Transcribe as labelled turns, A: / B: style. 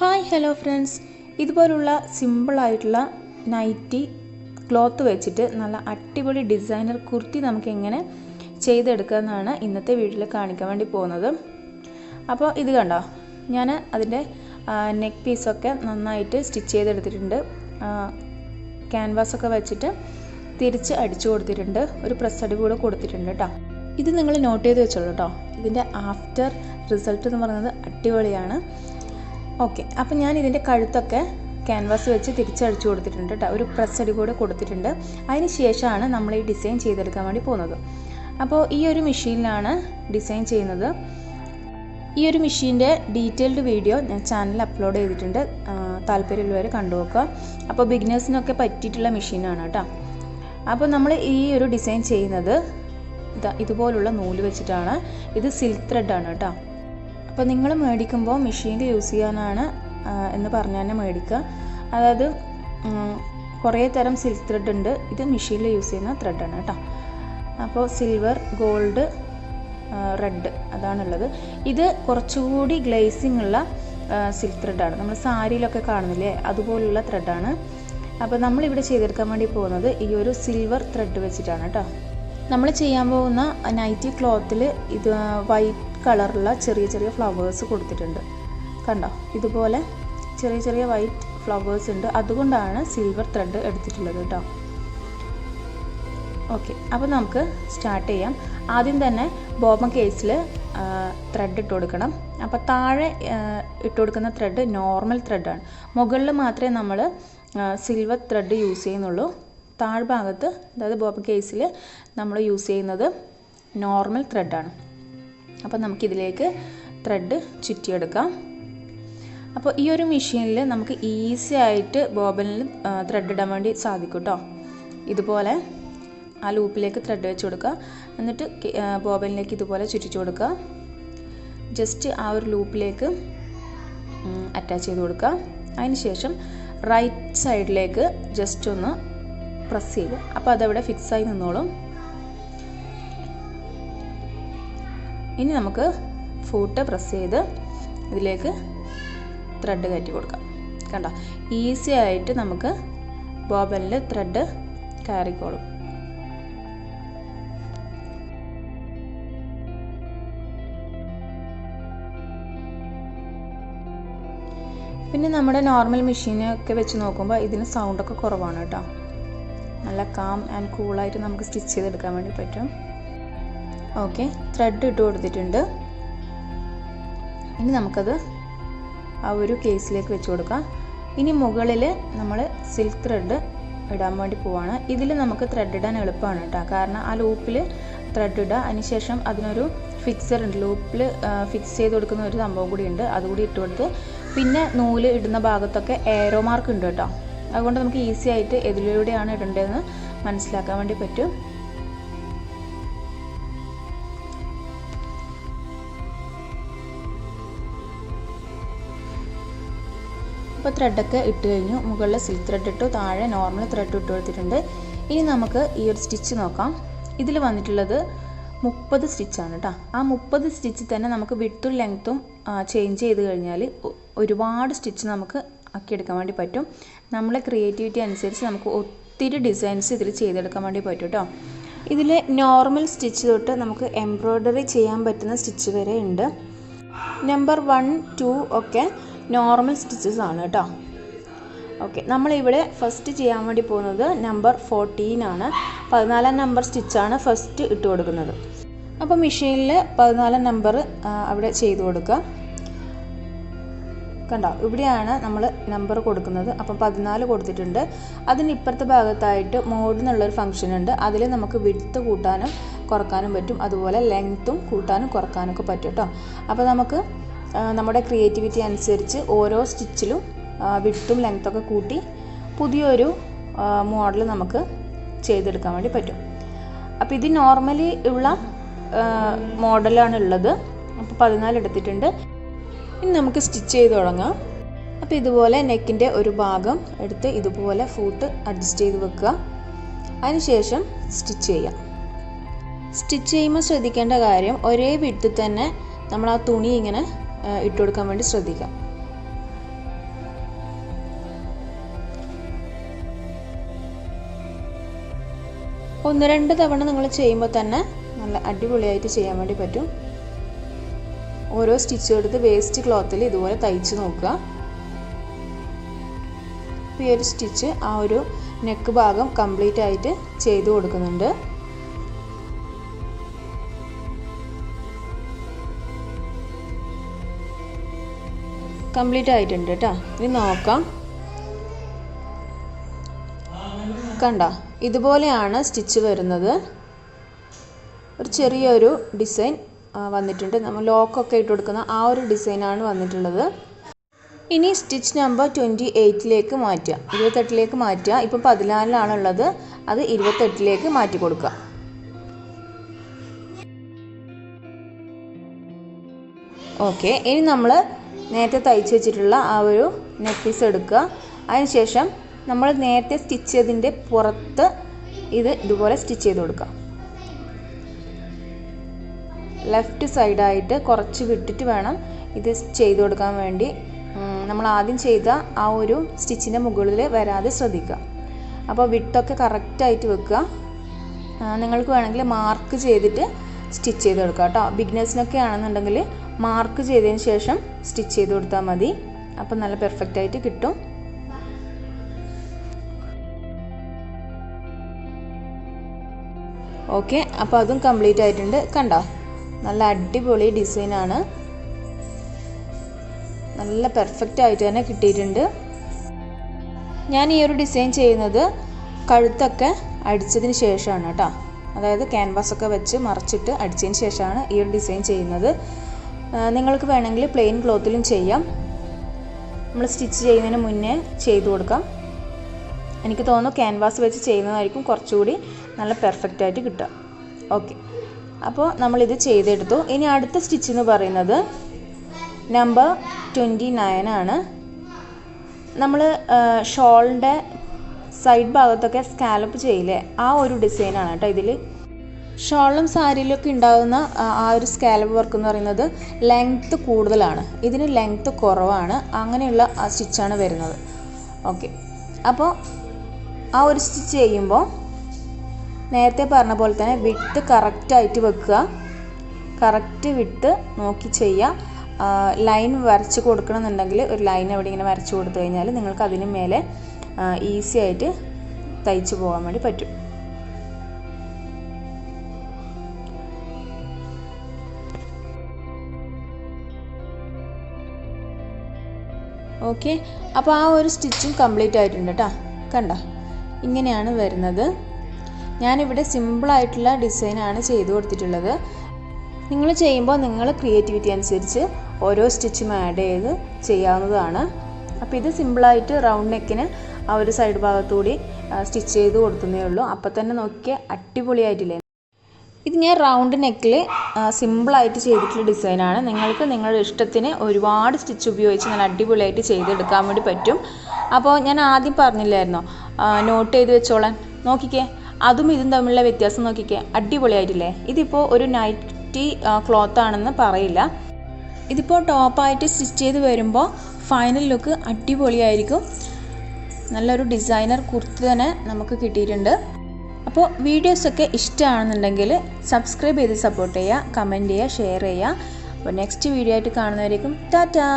A: Hi hello friends ഇതുപോലുള്ള സിമ്പിളായിട്ടുള്ള nightie cloth വെച്ചിട്ട് നല്ല അടിപൊളി ഡിസൈനർ കുർത്തി നമുക്ക് എങ്ങനെ ചെയ്തെടുക്കാമെന്നാണ് ഇന്നത്തെ വീഡിയോയിൽ കാണിക്കാൻ വേണ്ടി പോകുന്നത്. അപ്പോൾ ഇത് കണ്ടോ? ഞാൻ അതിന്റെ നെക്ക് പീസൊക്കെ നന്നായിട്ട് സ്റ്റിച്ച് ചെയ്തെടുത്തിട്ടുണ്ട്. ക്യാൻവാസൊക്കെ വെച്ചിട്ട് തിരിച്ച് അടിച്ചു കൊടുത്തിട്ടുണ്ട്. ഒരു പ്രസ് അടി കൂടെ കൊടുത്തിട്ടുണ്ട് കേട്ടോ ഇത് നിങ്ങൾ നോട്ട് ചെയ്ത് വെച്ചോളൂ കേട്ടോ ഇതിന്റെ ആഫ്റ്റർ റിസൾട്ട് എന്ന് പറയുന്നത് അടിപൊളിയാണ്. ഓക്കെ. അപ്പം ഞാൻ ഇതിന്റെ കഴുത്തൊക്കെ ക്യാൻവാസ് വെച്ച് തിരിച്ചടിച്ചു കൊടുത്തിട്ടുണ്ട് കേട്ടോ ഒരു പ്രസ് അടി കൂടെ കൊടുത്തിട്ടുണ്ട്. അതിന് ശേഷമാണ് നമ്മൾ ഈ ഡിസൈൻ ചെയ്തെടുക്കാൻ വേണ്ടി പോകുന്നത്. അപ്പോൾ ഈ ഒരു മെഷീനിലാണ് ഡിസൈൻ ചെയ്യുന്നത്. ഈ ഒരു മെഷീന്റെ ഡീറ്റെയിൽഡ് വീഡിയോ ഞാൻ ചാനലിൽ അപ്ലോഡ് ചെയ്തിട്ടുണ്ട്. താല്പര്യമുള്ളവർ കണ്ടു നോക്കുക. അപ്പോൾ ബിഗിനേഴ്സിനൊക്കെ പറ്റിയിട്ടുള്ള മെഷീനാണ് കേട്ടോ അപ്പോൾ നമ്മൾ ഈ ഒരു ഡിസൈൻ ചെയ്യുന്നത് ഇതാ ഇതുപോലുള്ള നൂൽ വെച്ചിട്ടാണ്. ഇത് സിൽക്ക് ത്രെഡാണ് കേട്ടോ അപ്പോൾ നിങ്ങൾ മേടിക്കുമ്പോൾ മെഷീനിൽ യൂസ് ചെയ്യാനാണ് എന്ന് പറഞ്ഞാൽ തന്നെ മേടിക്കുക. അതായത് കുറേ തരം സിൽക്ക് ത്രെഡ് ഉണ്ട്. ഇത് മെഷീനിൽ യൂസ് ചെയ്യുന്ന ത്രെഡാണ് കേട്ടോ. അപ്പോൾ സിൽവർ ഗോൾഡ് റെഡ് അതാണുള്ളത്. ഇത് കുറച്ചുകൂടി ഗ്ലേസിംഗ് ഉള്ള സിൽക്ക് ത്രെഡാണ് നമ്മൾ സാരിയിലൊക്കെ കാണുന്നില്ലേ അതുപോലുള്ള ത്രെഡാണ് അപ്പോൾ നമ്മളിവിടെ ചെയ്തെടുക്കാൻ വേണ്ടി പോകുന്നത് ഈ ഒരു സിൽവർ ത്രെഡ് വെച്ചിട്ടാണ് കേട്ടോ. നമ്മൾ ചെയ്യാൻ പോകുന്ന നൈറ്റി ക്ലോത്തിൽ ഇത് വൈറ്റ് കളറുള്ള ചെറിയ ചെറിയ ഫ്ലവേഴ്സ് കൊടുത്തിട്ടുണ്ട്. കണ്ടോ? ഇതുപോലെ ചെറിയ ചെറിയ വൈറ്റ് ഫ്ലവേഴ്സ് ഉണ്ട്. അതുകൊണ്ടാണ് സിൽവർ ത്രെഡ് എടുത്തിട്ടുള്ളത് കേട്ടോ. ഓക്കെ. അപ്പോൾ നമുക്ക് സ്റ്റാർട്ട് ചെയ്യാം. ആദ്യം തന്നെ ബോമ കേസിൽ ത്രെഡ് ഇട്ട് കൊടുക്കണം. അപ്പോൾ താഴെ ഇട്ട് കൊടുക്കുന്ന ത്രെഡ് നോർമൽ ത്രെഡാണ് മുകളിൽ മാത്രമേ നമ്മൾ സിൽവർ ത്രെഡ് യൂസ് ചെയ്യുന്നുള്ളൂ. താഴ്ഭാഗത്ത് അതായത് ബോബ കേസിൽ നമ്മൾ യൂസ് ചെയ്യുന്നത് നോർമൽ ത്രെഡാണ് അപ്പോൾ നമുക്കിതിലേക്ക് ത്രെഡ് ചുറ്റിയെടുക്കാം. അപ്പോൾ ഈ ഒരു മെഷീനിൽ നമുക്ക് ഈസി ആയിട്ട് ബോബനിൽ ത്രെഡ് ഇടാൻ വേണ്ടി സാധിക്കും കേട്ടോ ഇതുപോലെ ആ ലൂപ്പിലേക്ക് ത്രെഡ് വെച്ച് കൊടുക്കുക. എന്നിട്ട് ബോബനിലേക്ക് ഇതുപോലെ ചുറ്റിച്ചു കൊടുക്കുക. ജസ്റ്റ് ആ ഒരു ലൂപ്പിലേക്ക് അറ്റാച്ച് ചെയ്ത് കൊടുക്കുക. അതിന് ശേഷം റൈറ്റ് സൈഡിലേക്ക് ജസ്റ്റ് ഒന്ന് പ്രസ് ചെയ്യുക. അപ്പോൾ അതവിടെ ഫിക്സായി നിന്നോളും. ഇനി നമുക്ക് ഫൂട്ട് പ്രസ് ചെയ്ത് ഇതിലേക്ക് ത്രെഡ് കയറ്റി കൊടുക്കാം. കണ്ടോ? ഈസി ആയിട്ട് നമുക്ക് ബോബനിൽ ത്രെഡ് കയറിക്കോളും. പിന്നെ നമ്മുടെ നോർമൽ മെഷീനൊക്കെ വെച്ച് നോക്കുമ്പോൾ ഇതിന് സൗണ്ടൊക്കെ കുറവാണ് കേട്ടോ. നല്ല കാം ആൻഡ് കൂളായിട്ട് നമുക്ക് സ്റ്റിച്ച് ചെയ്തെടുക്കാൻ വേണ്ടി പറ്റും. ഓക്കെ ത്രെഡ് ഇട്ട് കൊടുത്തിട്ടുണ്ട്. ഇനി നമുക്കത് ആ ഒരു കേസിലേക്ക് വെച്ച് കൊടുക്കാം. ഇനി മുകളിൽ നമ്മൾ സിൽക്ക് ത്രെഡ് ഇടാൻ വേണ്ടി പോവാണ്. ഇതിൽ നമുക്ക് ത്രെഡ് ഇടാൻ എളുപ്പമാണ് കേട്ടോ കാരണം ആ ലൂപ്പിൽ ത്രെഡ് ഇടുക അതിനുശേഷം അതിനൊരു ഫിക്സർ ഉണ്ട്. ലൂപ്പിൽ ഫിക്സ് ചെയ്ത് കൊടുക്കുന്ന ഒരു സംഭവം കൂടി ഉണ്ട്. അതുകൂടി ഇട്ട് കൊടുത്ത് പിന്നെ നൂൽ ഇടുന്ന ഭാഗത്തൊക്കെ ഏറോ മാർക്ക് ഉണ്ട് കേട്ടോ അതുകൊണ്ട് നമുക്ക് ഈസി ആയിട്ട് എതിലൂടെയാണ് ഇടേണ്ടതെന്ന് മനസ്സിലാക്കാൻ വേണ്ടി പറ്റും. ത്രെഡൊക്കെ ഇട്ട് കഴിഞ്ഞു. മുകളിൽ സിൽക്ക് ത്രെഡ് ഇട്ടു താഴെ നോർമൽ ത്രെഡ് ഇട്ട് കൊടുത്തിട്ടുണ്ട്. ഇനി നമുക്ക് ഈ ഒരു സ്റ്റിച്ച് നോക്കാം. ഇതിൽ വന്നിട്ടുള്ളത് മുപ്പത് സ്റ്റിച്ചാണ് കേട്ടോ ആ മുപ്പത് സ്റ്റിച്ച് തന്നെ നമുക്ക് വിട്ടും ലെങ്ത്തും ചേഞ്ച് ചെയ്ത് കഴിഞ്ഞാൽ ഒരുപാട് സ്റ്റിച്ച് നമുക്ക് ആക്കിയെടുക്കാൻ വേണ്ടി പറ്റും. നമ്മളെ ക്രിയേറ്റിവിറ്റി അനുസരിച്ച് നമുക്ക് ഒത്തിരി ഡിസൈൻസ് ഇതിൽ ചെയ്തെടുക്കാൻ വേണ്ടി പറ്റും കേട്ടോ ഇതിൽ നോർമൽ സ്റ്റിച്ച് തൊട്ട് നമുക്ക് എംബ്രോയ്ഡറി ചെയ്യാൻ പറ്റുന്ന സ്റ്റിച്ച് വരെ ഉണ്ട്. നമ്പർ വൺ ടു ഒക്കെ നോർമൽ സ്റ്റിച്ചസ് ആണ് കേട്ടോ ഓക്കെ നമ്മളിവിടെ ഫസ്റ്റ് ചെയ്യാൻ വേണ്ടി പോകുന്നത് നമ്പർ ഫോർട്ടീൻ ആണ്. പതിനാലാം നമ്പർ സ്റ്റിച്ചാണ് ഫസ്റ്റ് ഇട്ട് കൊടുക്കുന്നത്. അപ്പോൾ മെഷീനിൽ പതിനാലാം നമ്പർ അവിടെ ചെയ്ത് കൊടുക്കുക കണ്ടോ ഇവിടെയാണ് നമ്മൾ നമ്പർ കൊടുക്കുന്നത്. അപ്പം പതിനാല് കൊടുത്തിട്ടുണ്ട്. അതിന് ഇപ്പുറത്തെ ഭാഗത്തായിട്ട് മോഡ് ഫംഗ്ഷൻ ഉണ്ട്. അതിൽ നമുക്ക് വിടുത്ത് കൂട്ടാനും കുറക്കാനും പറ്റും. അതുപോലെ ലെങ്ത്തും കൂട്ടാനും കുറക്കാനൊക്കെ പറ്റും കേട്ടോ അപ്പോൾ നമുക്ക് നമ്മുടെ ക്രിയേറ്റിവിറ്റി അനുസരിച്ച് ഓരോ സ്റ്റിച്ചിലും വിട്ടും ലെങ്ത്തൊക്കെ കൂട്ടി പുതിയൊരു മോഡൽ നമുക്ക് ചെയ്തെടുക്കാൻ വേണ്ടി പറ്റും. അപ്പോൾ ഇത് നോർമലി ഉള്ള മോഡലാണ് ഉള്ളത്. അപ്പോൾ പതിനാല് എടുത്തിട്ടുണ്ട്. ഇനി നമുക്ക് സ്റ്റിച്ച് ചെയ്ത് തുടങ്ങാം. അപ്പോൾ ഇതുപോലെ നെക്കിന്റെ ഒരു ഭാഗം എടുത്ത് ഇതുപോലെ ഫൂട്ട് അഡ്ജസ്റ്റ് ചെയ്ത് വെക്കുക. അതിനുശേഷം സ്റ്റിച്ച് ചെയ്യാം. സ്റ്റിച്ച് ചെയ്യുമ്പോൾ ശ്രദ്ധിക്കേണ്ട കാര്യം ഒരേ വിട്ടിൽ തന്നെ നമ്മൾ ആ തുണി ഇങ്ങനെ ഇട്ട് കൊടുക്കാൻ വേണ്ടി ശ്രദ്ധിക്കാം. ഒന്ന് രണ്ട് തവണ നിങ്ങൾ ചെയ്യുമ്പോൾ തന്നെ നല്ല അടിപൊളിയായിട്ട് ചെയ്യാൻ വേണ്ടി പറ്റും. ഓരോ സ്റ്റിച്ച് എടുത്ത് വേസ്റ്റ് ക്ലോത്തിൽ ഇതുപോലെ തയ്ച്ച് നോക്കുക. ഈ ഒരു സ്റ്റിച്ച് ആ ഒരു നെക്ക് ഭാഗം കംപ്ലീറ്റ് ആയിട്ട് ചെയ്തു കൊടുക്കുന്നുണ്ട്. കംപ്ലീറ്റ് ആയിട്ടുണ്ട് കേട്ടോ ഇനി നോക്കാം. കണ്ട? ഇതുപോലെയാണ് സ്റ്റിച്ച് വരുന്നത്. ഒരു ചെറിയൊരു ഡിസൈൻ വന്നിട്ടുണ്ട്. നമ്മൾ ലോക്കൊക്കെ ഇട്ട് കൊടുക്കുന്ന ആ ഒരു ഡിസൈനാണ് വന്നിട്ടുള്ളത്. ഇനി സ്റ്റിച്ച് നമ്പർ ട്വന്റി എയ്റ്റിലേക്ക് മാറ്റുക. ഇരുപത്തെട്ടിലേക്ക് മാറ്റുക. ഇപ്പം പതിനാലിലാണുള്ളത്. അത് ഇരുപത്തെട്ടിലേക്ക് മാറ്റി കൊടുക്കുക. ഓക്കെ. ഇനി നമ്മൾ നേരത്തെ തയ്ച്ച് വെച്ചിട്ടുള്ള ആ ഒരു നെക്ക് എടുക്കുക. അതിനുശേഷം നമ്മൾ നേരത്തെ സ്റ്റിച്ച് ചെയ്തതിന്റെ പുറത്ത് ഇത് ഇതുപോലെ സ്റ്റിച്ച് ചെയ്ത് കൊടുക്കുക. ലെഫ്റ്റ് സൈഡായിട്ട് കുറച്ച് വിട്ടിട്ട് വേണം ഇത് ചെയ്ത് കൊടുക്കാൻ വേണ്ടി. നമ്മൾ ആദ്യം ചെയ്ത ആ ഒരു സ്റ്റിച്ചിന്റെ മുകളിൽ വരാതെ ശ്രദ്ധിക്കുക. അപ്പോൾ വിട്ടൊക്കെ കറക്റ്റായിട്ട് വെക്കുക. നിങ്ങൾക്ക് വേണമെങ്കിൽ മാർക്ക് ചെയ്തിട്ട് സ്റ്റിച്ച് ചെയ്ത് കൊടുക്കുക കേട്ടോ. ബിഗിനേഴ്സിനൊക്കെ ആണെന്നുണ്ടെങ്കിൽ മാർക്ക് ചെയ്തതിന് ശേഷം സ്റ്റിച്ച് ചെയ്ത് കൊടുത്താൽ മതി. അപ്പം നല്ല പെർഫെക്റ്റ് ആയിട്ട് കിട്ടും. ഓക്കെ അപ്പോൾ അതും കംപ്ലീറ്റ് ആയിട്ടുണ്ട്. കണ്ടോ? നല്ല അടിപൊളി ഡിസൈനാണ് നല്ല പെർഫെക്റ്റ് ആയിട്ട് തന്നെ കിട്ടിയിട്ടുണ്ട്. ഞാൻ ഈ ഒരു ഡിസൈൻ ചെയ്യുന്നത് കഴുത്തൊക്കെ അടിച്ചതിന് ശേഷമാണ് കേട്ടോ. അതായത് ക്യാൻവാസൊക്കെ വെച്ച് മറച്ചിട്ട് അടിച്ചതിന് ശേഷമാണ് ഈ ഒരു ഡിസൈൻ ചെയ്യുന്നത്. നിങ്ങൾക്ക് വേണമെങ്കിൽ പ്ലെയിൻ ക്ലോത്തിലും ചെയ്യാം. നമ്മൾ സ്റ്റിച്ച് ചെയ്യുന്നതിന് മുന്നേ ചെയ്തു കൊടുക്കാം. എനിക്ക് തോന്നുന്നു ക്യാൻവാസ് വെച്ച് ചെയ്യുന്നതായിരിക്കും കുറച്ചുകൂടി നല്ല പെർഫെക്റ്റ് ആയിട്ട് കിട്ടുക. ഓക്കെ അപ്പോൾ നമ്മളിത് ചെയ്തെടുത്തു. ഇനി അടുത്ത സ്റ്റിച്ച് എന്ന് പറയുന്നത് നമ്പർ ട്വന്റി നയൻ ആണ് നമ്മൾ ഷോളിന്റെ സൈഡ് ഭാഗത്തൊക്കെ സ്കാലപ്പ് ചെയ്യില്ലേ? ആ ഒരു ഡിസൈനാണ് കേട്ടോ ഇതിൽ ഷോളും സാരിയിലൊക്കെ ഉണ്ടാകുന്ന ആ ഒരു സ്കാലപ്പ് വർക്ക് എന്ന് പറയുന്നത് ലെങ്ത്ത് കൂടുതലാണ്. ഇതിന് ലെങ്ത്ത് കുറവാണ്. അങ്ങനെയുള്ള ആ സ്റ്റിച്ചാണ് വരുന്നത്. ഓക്കെ അപ്പോൾ ആ ഒരു സ്റ്റിച്ച് ചെയ്യുമ്പോൾ നേരത്തെ പറഞ്ഞ പോലെ തന്നെ വിട്ട് കറക്റ്റായിട്ട് വെക്കുക. കറക്റ്റ് വിട്ട് നോക്കി ചെയ്യുക. ലൈൻ വരച്ച് കൊടുക്കണമെന്നുണ്ടെങ്കിൽ ഒരു ലൈൻ എവിടെ ഇങ്ങനെ വരച്ച് കൊടുത്തു കഴിഞ്ഞാൽ നിങ്ങൾക്ക് അതിന് മേലെ ഈസി ആയിട്ട് തയ്ച്ചു പോകാൻ വേണ്ടി പറ്റും. ഓക്കെ അപ്പോൾ ആ ഒരു സ്റ്റിച്ചും കംപ്ലീറ്റ് ആയിട്ടുണ്ട് കേട്ടോ കണ്ട? ഇങ്ങനെയാണ് വരുന്നത്. ഞാനിവിടെ സിമ്പിളായിട്ടുള്ള ഡിസൈനാണ് ചെയ്തു കൊടുത്തിട്ടുള്ളത്. നിങ്ങൾ ചെയ്യുമ്പോൾ നിങ്ങൾ ക്രിയേറ്റിവിറ്റി അനുസരിച്ച് ഓരോ സ്റ്റിച്ചും ആഡ് ചെയ്ത് ചെയ്യാവുന്നതാണ്. അപ്പോൾ ഇത് സിമ്പിളായിട്ട് റൗണ്ട് നെക്കിന് ആ ഒരു സൈഡ് ഭാഗത്തുകൂടി സ്റ്റിച്ച് ചെയ്ത് കൊടുക്കുന്നേ ഉള്ളൂ. അപ്പോൾ തന്നെ നോക്കിയാൽ അടിപൊളിയായിട്ടില്ലേ? ഇത് ഞാൻ റൗണ്ട് നെക്കിൽ സിമ്പിളായിട്ട് ചെയ്തിട്ടുള്ള ഡിസൈനാണ് നിങ്ങൾക്ക് നിങ്ങളുടെ ഇഷ്ടത്തിന് ഒരുപാട് സ്റ്റിച്ച് ഉപയോഗിച്ച് നല്ല അടിപൊളിയായിട്ട് ചെയ്തെടുക്കാൻ വേണ്ടി പറ്റും. അപ്പോൾ ഞാൻ ആദ്യം പറഞ്ഞില്ലായിരുന്നോ? നോട്ട് ചെയ്ത് വെച്ചോളാൻ. നോക്കിക്കേ. അതും ഇതും തമ്മിലുള്ള വ്യത്യാസം നോക്കിക്കേ. അടിപൊളിയായിട്ടില്ലേ? ഇതിപ്പോൾ ഒരു നൈറ്റി ക്ലോത്ത് ആണെന്ന് പറയില്ല. ഇതിപ്പോൾ ടോപ്പായിട്ട് സ്റ്റിച്ച് ചെയ്ത് വരുമ്പോൾ ഫൈനൽ ലുക്ക് അടിപൊളിയായിരിക്കും. നല്ലൊരു ഡിസൈനർ കുർത്തി തന്നെ നമുക്ക് കിട്ടിയിട്ടുണ്ട്. അപ്പോൾ വീഡിയോസൊക്കെ ഇഷ്ടമാണെന്നുണ്ടെങ്കിൽ സബ്സ്ക്രൈബ് ചെയ്ത് സപ്പോർട്ട് ചെയ്യുക കമന്റ് ചെയ്യുക ഷെയർ ചെയ്യുക. അപ്പോൾ നെക്സ്റ്റ് വീഡിയോ ആയിട്ട് കാണുന്നവരേക്കും ടാറ്റാ!